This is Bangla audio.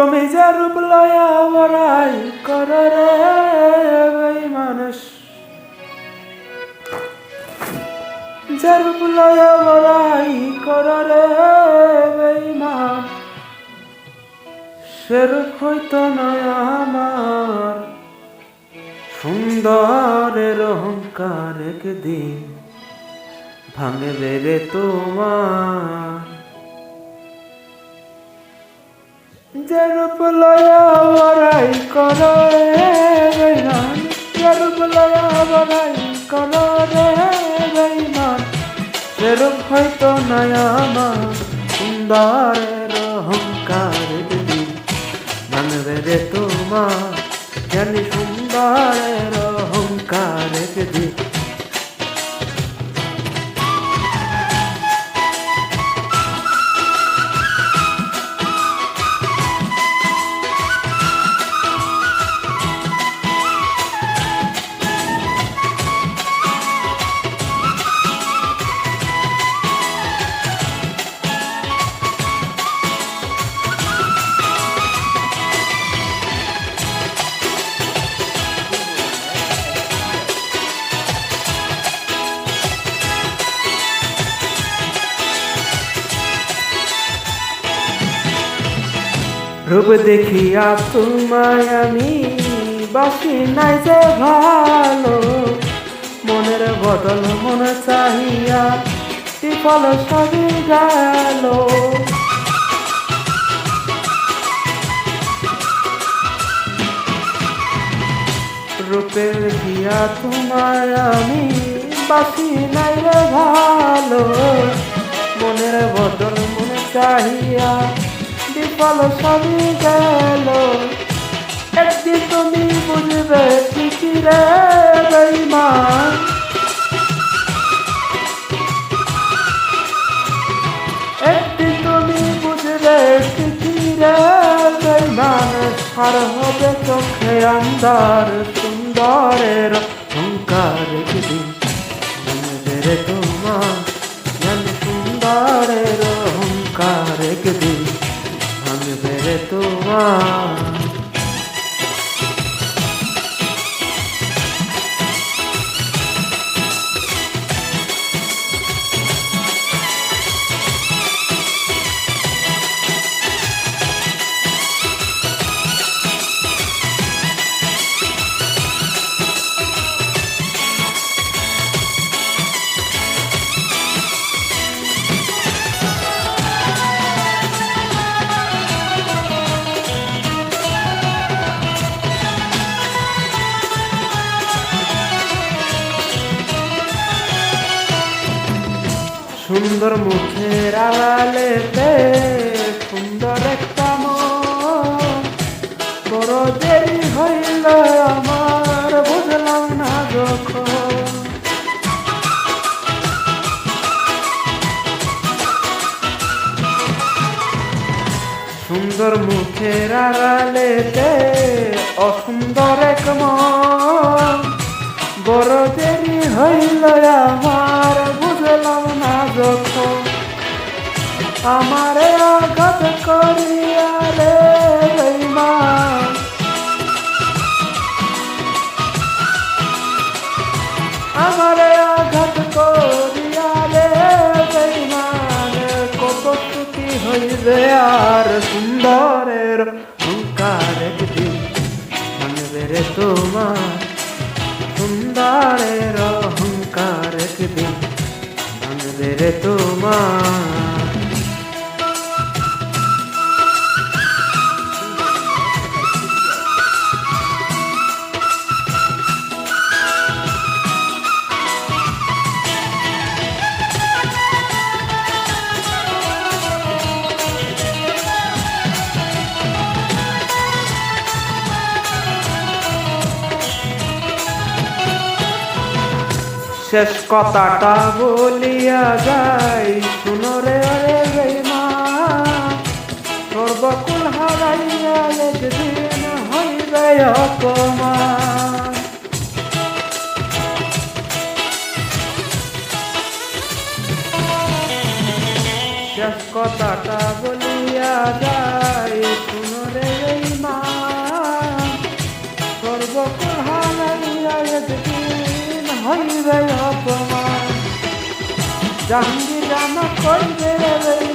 তুমি যে রূপ লয়া বড়াই কর রে মানুষ। যে রূপ লয়া বড়াই কর রে এই মান সেরূপ হইতো নয় আমার। সুন্দরের অহংকার একদিন ভাঙে বেড়ে তোমার। যে রূপ লয়া বড়াই কর রে বেইমান যে রূপ লয়া বড়াই কর রে বেইমান, সেরূপ হয়তো নয় আমার সুন্দরের অহংকার দিদি মানবে রে তোমার জানি রূপ দেখিয়া তোমায় আমি বাসি নাই যে ভালো। মনের বদল মন চাহিয়া বিফল সবই গেল। রূপে দেখিয়া তোমায় আমি বাসি নাই রে ভালো। মনের বদল মনে চাহিয়া বিফল সবই গেল। একদিন তুমি বুঝবে ঠিকই রে বেইমান। একদিন তুমি বুঝবে ঠিকই বেইমান। সার হবে চোখে আন্দার সুন্দরের সুন্দর মুখের আড়ালেতে সুন্দর একটা বড় দেরি হইল আমার, বুঝলাম না যখন। সুন্দর মুখের আড়ালেতে অসুন্দর এক মন। বড় দেরি হইল আমার, বুঝলাম না যখন। আমারে আঘাত করিয়া রে বেইমান আমারে আঘাত করিয়া রে কত সুখী হইবে আর সুন্দরের অহংকার একদিন। মানবে রে তোমার সুন্দরের অহংকার একদিন ভাঙবে রে তোমার। শেষ কথাটা বলিয়া যাই। শুনো রে বেমা সর্বকুল হারাইয়া একদিন হইবে অপমান। শেষ কথাটা বলিয়া যাই। জাহাঙ্গীর আমার কইবে এই